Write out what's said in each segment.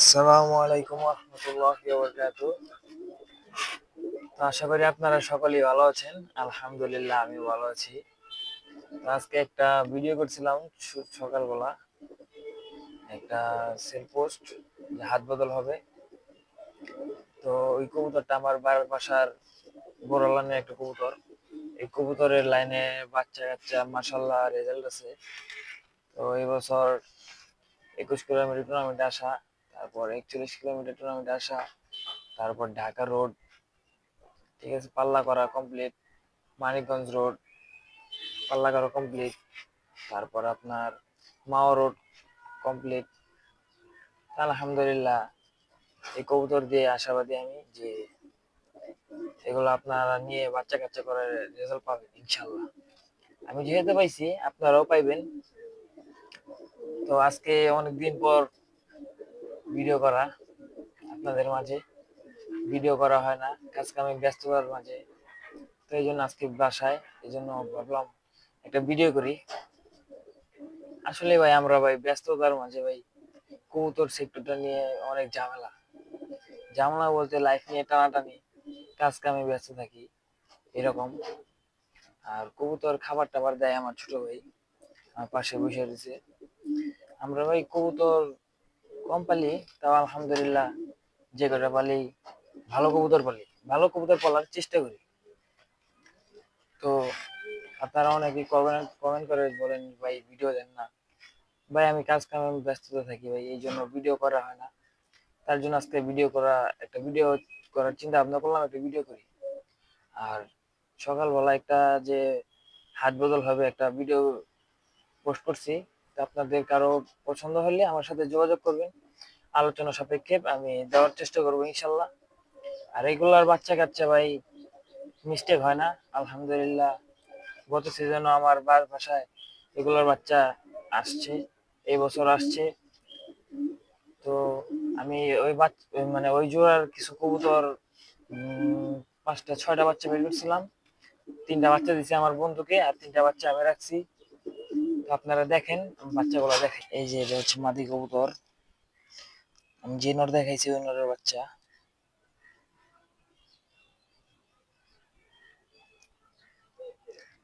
আসসালামু আলাইকুম রহমতুল্লাহ তো আশা করি আপনারা সকলেই ভালো আছেন। আলহামদুলিল্লাহ, আমি ভালো আছি। আজকে একটা ভিডিও করছিলাম সকালবেলা। একটা সেল পোস্ট যে হাত বদল হবে। তো ওই কবুতরটা আমার বাসার বড় লাইনের একটা কবুতর। এই কবুতরের লাইনে বাচ্চা কাচ্চা মাসাল্লাহ রেজাল্ট আছে। তো এই বছর একুশ কিলোমিটার টুর্নামেন্টে আসা। তারপর একচল্লিশ কিলোমিটার টুর্নামেন্টে আসা, তারপর ঢাকা রোড, ঠিক আছে, পাল্লা করা কমপ্লিট মানিকগঞ্জ রোড, পাল্লা করা কমপ্লিট তারপর আপনার মাও রোড কমপ্লিট আলহামদুলিল্লাহ, এই কবুতর দিয়ে আশাবাদী আমি যে এগুলো আপনারা নিয়ে বাচ্চা কাচ্চা করে রেজাল্ট পাবেন ইনশাল্লাহ আমি যেহেতু পাইছি, আপনারাও পাইবেন। তো আজকে অনেকদিন পর ভিডিও করা আপনাদের মাঝে। ভিডিও করা হয় না কাজ কামে ব্যস্ততার মাঝে। তো এই জন্য আজকে বাসায়, এই জন্য ভাবলাম একটা ভিডিও করি। আসলে ভাই, আমরা ভাই ব্যস্ততার মাঝে ভাই কবুতর সেক্টরটা নিয়ে অনেক ঝামেলা। ঝামেলা বলতে লাইফ নিয়ে টানাটানি কাজ কামে ব্যস্ত থাকি, এরকম। আর কবুতর খাবার টাবার দেয় আমার ছোট ভাই, আমার পাশে বসে রয়েছে। আমরা ভাই কবুতর কম পালি তাও আলহামদুলিল্লাহ যে কটা পালি ভালো কবুতর পালি। ভালো কবুতর পালার চেষ্টা করি। তো আপনারা অনেকেই কমেন্ট কমেন্ট করে বলেন, ভাই ভিডিও দেন না। ভাই, আমি কাজ কামে ব্যস্ততা থাকি, ভাই, এই জন্য ভিডিও করা হয় না। তার জন্য আজকে ভিডিও করা, একটা ভিডিও করার চিন্তা ভাবনা করলাম, একটা ভিডিও করি। আর সকালবেলা একটা যে হাত বদল হবে, একটা ভিডিও পোস্ট করছি। আপনাদের কারও পছন্দ হলে আমার সাথে যোগাযোগ করবেন। আলোচনা সাপেক্ষে আমি দেওয়ার চেষ্টা করব ইনশাল্লাহ। আর রেগুলার বাচ্চা কাচ্চা ভাই মিস্টেক হয় না। আলহামদুলিল্লাহ, গত সিজনও আমার বার ভাষায় রেগুলার বাচ্চা আসছে, এই বছর আসছে। তো আমি ওই বাচ্চা মানে ওই জোড়ার কিছু কবুতর পাঁচটা, ছয়টা বাচ্চা বের করছিলাম। তিনটা বাচ্চা দিছি আমার বন্ধুকে, আর তিনটা বাচ্চা আমি রাখছি। আপনারা দেখেন, বাচ্চাগুলো দেখেন। এই যে এটা হচ্ছে মাদি কবুতর। আমি যে নর দেখাইছি, ওই নরের বাচ্চা।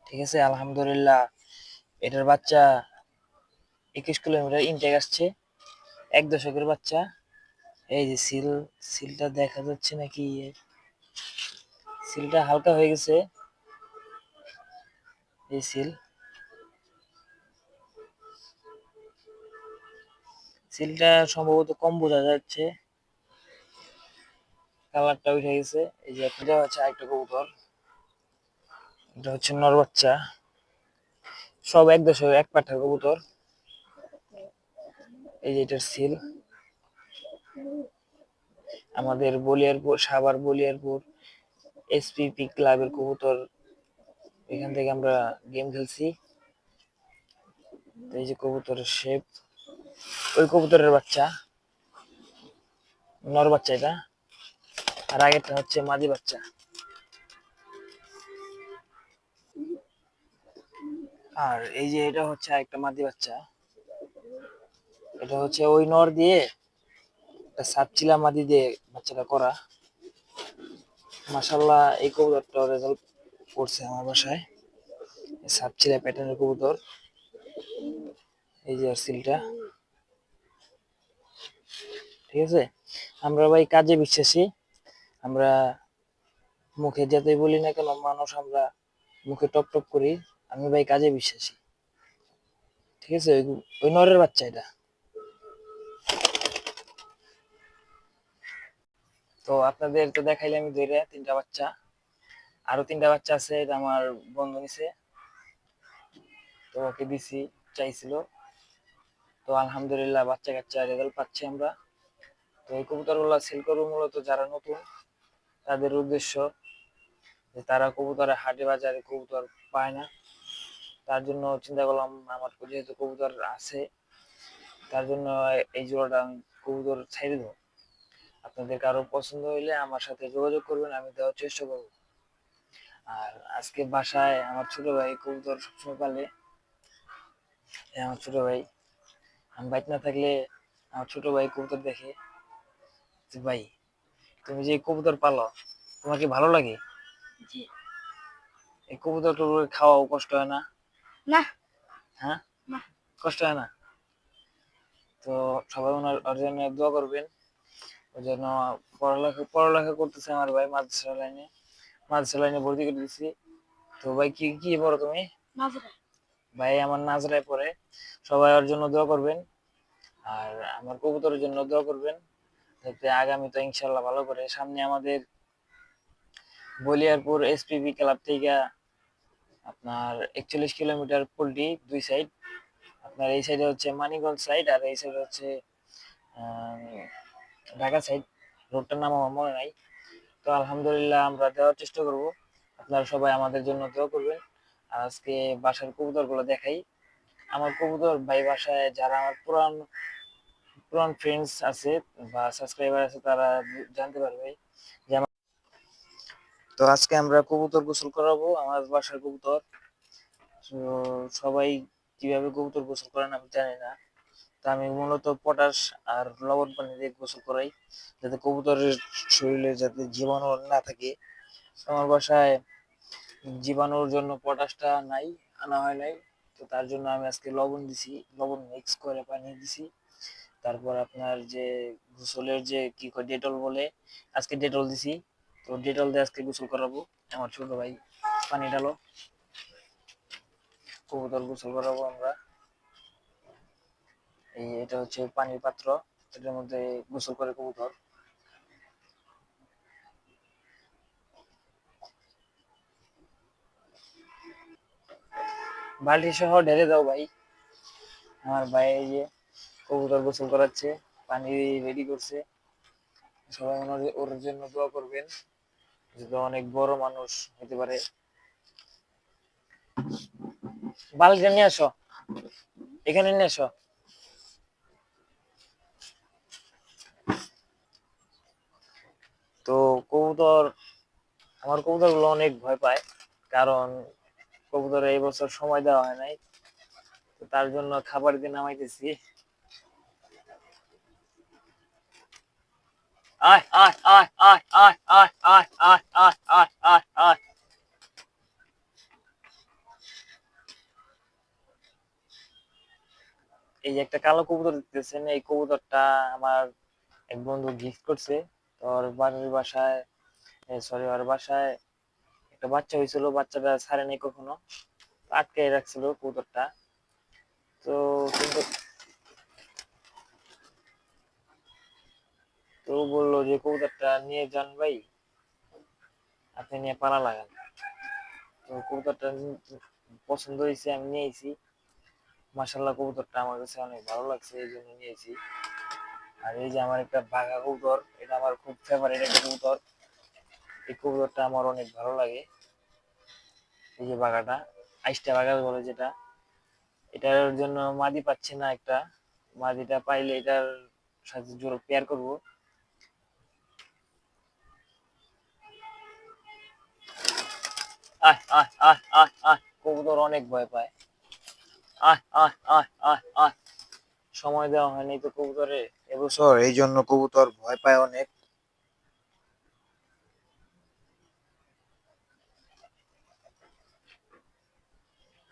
ঠিক আছে, আলহামদুলিল্লাহ। এটার বাচ্চা একুশ কিলোমিটার ইনটেক আসছে। এক দশকের বাচ্চা। এই যে সিল, সিলটা দেখা যাচ্ছে নাকি? সিলটা হালকা হয়ে গেছে। এই সিল। সিলটা সম্ভবত কম বোঝা যাচ্ছে। কালারটা উঠে গেছে। এই যে এটা হচ্ছে আরেকটা কবুতর। এটা হচ্ছে নর বাচ্চা সব এক দশক এক পাঠার কবুতর। এই যে এটার সিল। আমাদের বলিয়ারপুর, সাভার বলিয়ারপুর এসপিপি ক্লাবের কবুতর। এখান থেকে আমরা গেম খেলছি। এই যে কবুতরের শেপ ওই কবুতরের বাচ্চা। নর বাচ্চা এটা। আর আগেরটা হচ্ছে মাদি বাচ্চা। আর এই যে এটা হচ্ছে একটা মাদি বাচ্চা। এটা হচ্ছে ওই নর দিয়ে সাপচিলা মাদি দিয়ে বাচ্চাটা করা। মাসাল্লাহ এই কবুতরটা রেজাল্ট করছে আমার বাসায়। এই সাপচিলা প্যাটার্নের কবুতর। এই যে সিলটা। ঠিক আছে? আমরা ভাই কাজে বিশ্বাসী। আমরা মুখে যাতে বলি না কেন, মানুষ আমরা মুখে টপ টপ করি। আমি ভাই কাজে বিশ্বাসী। ঠিক আছে? ওই- ওই নরের বাচ্চা এটা। তো আপনাদের তো দেখাইলে আমি ধরে তিনটা বাচ্চা। আরও তিনটা বাচ্চা আছে, এটা আমার বন্ধু নিছে। তো ওকে দিছি, চাইছিল। তো আলহামদুলিল্লাহ বাচ্চা কাচ্চা রেজাল্ট পাচ্ছি আমরা। তো এই কবুতরগুলো সেল করব মূলত যারা নতুন, তাদের উদ্দেশ্য যে তারা কবুতরে হাটে বাজারে কবুতর পায় না। তার জন্য চিন্তা করলাম আমার যেহেতু কবুতর আছে, তার জন্য এই জোড়াটা আমি কবুতর ছেড়ে দেবো। আপনাদের কারও পছন্দ হইলে আমার সাথে যোগাযোগ করবেন, আমি দেওয়ার চেষ্টা করব। আর আজকে বাসায় আমার ছোট ভাই কবুতর সবসময় পালে। আমার ছোট ভাই, আমি বাইক না থাকলে আমার ছোট ভাই কবুতর দেখে। ভাই তুমি যে কবুতর পালো তোমার কি ভালো লাগে? জি। এই কবুতর টবুতর খাওয়াও কষ্ট হয় না? না। হ্যাঁ? না। কষ্ট হয় না? তো সবাই ওনার ওর জন্য দোয়া করবেন। ওই জন্য পড়ালেখা পড়ালেখা করতেছে আমার ভাই মাদ্রাসা লাইনে। মাদ্রাসা লাইনে ভর্তি করে দিচ্ছি তো ভাই কি কি পড়ো তুমি? ভাই আমার নাজরায় পড়ে। সবাই ওর জন্য দোয়া করবেন। আর আমার কবুতরের জন্য দোয়া করবেন। যাতে আগামী তো ইনশাল্লাহ ভালো করে। সামনে আমাদের বলিয়ারপুর এসপিবি ক্লাব থেকে আপনার একচল্লিশ কিলোমিটার পোল্ট্রি দুই সাইড আপনার এই সাইডে হচ্ছে মানিগঞ্জ সাইড আর এই সাইডে হচ্ছে ঢাকা সাইড রোডটার নাম আমার মনে নাই। তো আলহামদুলিল্লাহ আমরা দেওয়ার চেষ্টা করব। আপনারা সবাই আমাদের জন্য দোয়া করবেন। আর আজকে বাসার কবুতরগুলো দেখাই। আমার কবুতর ভাই বাসায় যারা আমার পুরান পুরান ফ্রেন্ডস আছে, বা সাবস্ক্রাইবার আছে, তারা জানতে পারবে। তো আজকে আমরা কবুতর গোসল করাবো, আমার বাসার কবুতর। সবাই কীভাবে কবুতর গোসল করেন আমি জানি না। তা আমি মূলত পটাশ আর লবণ পানি দিয়ে গোসল করাই, যাতে কবুতরের শরীরে যাতে জীবাণু না থাকে। আমার বাসায় জীবাণুর জন্য পটাশটা নাই, আনা হয় নাই। তো তার জন্য আমি আজকে লবণ দিছি, লবণ মিক্স করে পানি দিছি। তারপর আপনার যে গোসলের যে কি কয়, ডেটল বলে, আজকে ডেটল দিছি। তো ডেটল দিয়ে আজকে গোসল করাবো। আমার ছোট ভাই পানি ঢালো। কবুতর গোসল করাবো আমরা। এই এটা হচ্ছে পানির পাত্র। এটার মধ্যে গোসল করে কবুতর। বালতি সহ ঢেলে দাও ভাই। আমার ভাই যে কবুতর গোসল করাচ্ছে, পানি রেডি করছে। সবাই ওনার ওর জন্য দোয়া করবেন, যেহেতু অনেক বড় মানুষ হতে পারে। বালতিটা নিয়ে আসো। এখানে নিয়ে আসো। তো কবুতর, আমার কবুতরগুলো অনেক ভয় পায়, কারণ কবুতরে এই বছর সময় দেওয়া হয় নাই, তো তার জন্য খাবার দিয়ে নামাইতেছি। আয় আয় আয় এই যে একটা কালো কবুতর দেখতেছেন, এই কবুতরটা আমার এক বন্ধু গিফট করছে। তো ওর বাড়ির বাসায় সরি ওর বাসায় একটা বাচ্চা হয়েছিল, বাচ্চাটা ছাড়ে নাই কখনো। আটকে রাখছিল কবুতরটা। তো কিন্তু তো ও বলল যে, কবুতরটা নিয়ে যান ভাই। আপনি নিয়ে পালা লাগান। তো কবুতরটা পছন্দ হয়েছে, আমি নিয়েছি মাসাল্লাহ কবুতরটা আমার কাছে অনেক ভালো লাগছে, এই জন্য নিয়েছি আর এই যে আমার একটা বাঘা কবুতর, এটা আমার খুব ফেভারিট একটা কবুতর। এই কবুতরটা আমার অনেক ভালো লাগে। এই যে বাঘাটা আইসটা বাঘা বলে যেটা, এটার জন্য মাদি পাচ্ছি না একটা। মাদিটা পাইলে এটার সাথে জোর পেয়ার করব। আয় আয় আয় আয় কবুতর অনেক ভয় পায়। আয় আয় আয় সময় দেওয়া হয়নি তো কবুতরে। এবছর এই জন্য কবুতর ভয় পায় অনেক।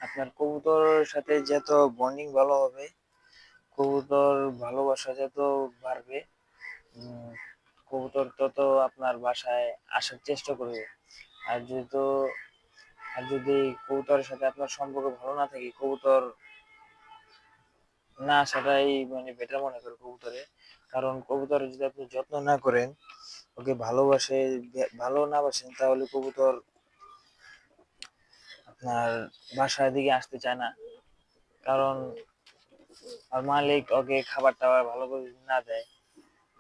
আপনার কবুতরের সাথে যত বন্ডিং ভালো হবে, কবুতর ভালোবাসা যত বাড়বে কবুতর তত আপনার বাসায় আসার চেষ্টা করবে। আর যেহেতু আর যদি কবুতরের সাথে আপনার সম্পর্ক ভালো না থাকে, কবুতর না সেটাই মানে বেটার মনে করে কবুতরে। কারণ কবুতরের যদি আপনি যত্ন না করেন, ওকে ভালোবাসে, ভালো না বাসেন, তাহলে কবুতর আপনার বাসার দিকে আসতে চায় না। কারণ আর মালিক ওকে খাবার টাবার ভালো করে না দেয়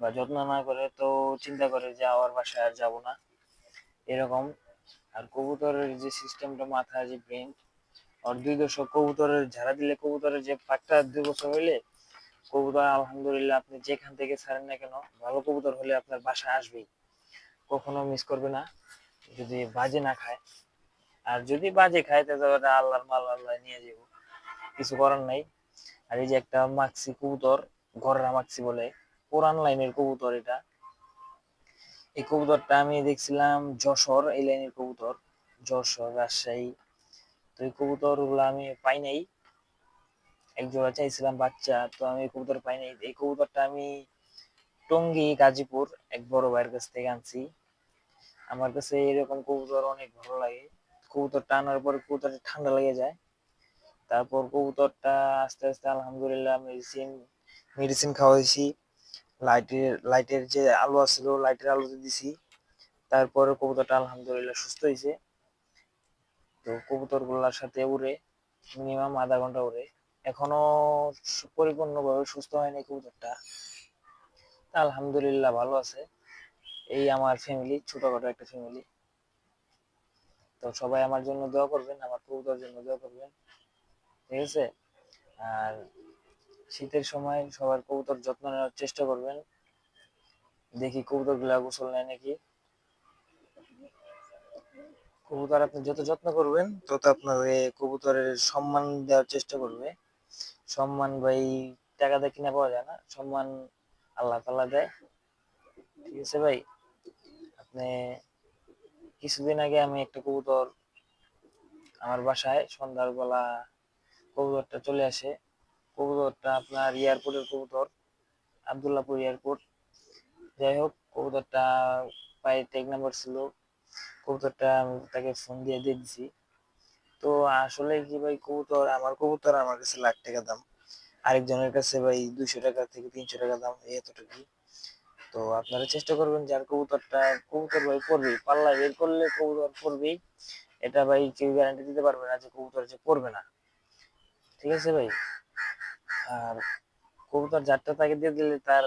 বা যত্ন না করে তো চিন্তা করে যে আমার বাসায় আর যাব না। এরকম আর কবুতরের যে সিস্টেমটা মাথায় যে ব্রেন আর দুই দশক কবুতরের ঝাড়া দিলে কবুতরের যে পাকটা দুই বছর হইলে, কবুতর আলহামদুলিল্লাহ আপনি যেখান থেকে ছাড়েন না কেন, ভালো কবুতর হলে আপনার বাসায় আসবেই। কখনো মিস করবে না, যদি বাজে না খায়। আর যদি বাজে খায় তাহলে আল্লাহর মাল আল্লাহ নিয়ে যাব কিছু করার নাই। আর এই যে একটা মাক্সি কবুতর, ঘররা মাক্সি বলে, পুরান লাইনের কবুতর এটা। এই কবুতরটা আমি দেখছিলাম যশোর, এই লাইনের কবুতর, যশোর, রাজশাহী। তো এই কবুতরগুলো আমি পাই নাই। এক জোড়া চাইছিলাম বাচ্চা, তো আমি এই কবুতর পাই নাই। এই কবুতরটা আমি টঙ্গী, গাজীপুর, এক বড় ভাইয়ের কাছ থেকে আনছি। আমার কাছে এরকম কবুতর অনেক ভালো লাগে। কবুতরটা আনার পরে কবুতরটা ঠান্ডা লেগে যায়। তারপর কবুতরটা আস্তে আস্তে আলহামদুলিল্লাহ মেডিসিন মেডিসিন খাওয়াইছি। লাইটের লাইটের যে আলো আছিল, লাইটের আলোতে দিছি, তারপরে কবুতরটা আলহামদুলিল্লাহ সুস্থ হয়েছে তো কবুতরগুলার সাথে উড়ে মিনিমাম আধা ঘণ্টা উড়ে। এখনও পরিপূর্ণভাবে সুস্থ হয়নি কবুতরটা। আলহামদুলিল্লাহ ভালো আছে। এই আমার ফ্যামিলি ছোটখাটো একটা ফ্যামিলি তো সবাই আমার জন্য দোয়া করবেন, আমার কবুতর জন্য দোয়া করবেন। ঠিক আছে? আর শীতের সময় সবার কবুতর যত্ন নেওয়ার চেষ্টা করবেন। দেখি কবুতরগুলা গোসল নেয় নাকি। কবুতর আপনি যত যত্ন করবেন, তত আপনার কবুতরের সম্মান দেওয়ার চেষ্টা করবে। সম্মান ভাই, টাকা দিয়ে কিনা পাওয়া যায় না। সম্মান আল্লাহ তাআলা দেয়। ঠিক আছে ভাই, আপনি কিছুদিন আগে আমি একটা কবুতর আমার বাসায় সন্ধ্যার বেলা কবুতরটা চলে আসে। কবুতরটা আপনার এয়ারপোর্টের কবুতর, আবদুল্লাপুর এয়ারপোর্ট। যাই হোক, কবুতরটা পায়ে টেক নাম্বার ছিল। কবুতরটা আমি তাকে ফোন দিয়ে দিয়ে তো আসলে কি ভাই, কবুতর, আমার কবুতর আমার কাছে লাখ টাকা দাম। আরেকজনের কাছে ভাই দুইশো টাকা থেকে তিনশো টাকা দাম, এই এতটুকু তো আপনারা চেষ্টা করবেন যার কবুতরটা, কবুতর ভাই পড়বে পাল্লা বের করলে কবুতর পড়বেই এটা ভাই কেউ গ্যারান্টি দিতে পারবে না যে কবুতর যে পড়বে না। ঠিক আছে ভাই? আর কবুতর যাত্রা তাকে দিয়ে দিলে তার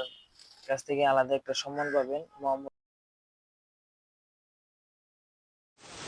কাছ থেকে আলাদা একটা সম্মান পাবেন। মোহাম্মদ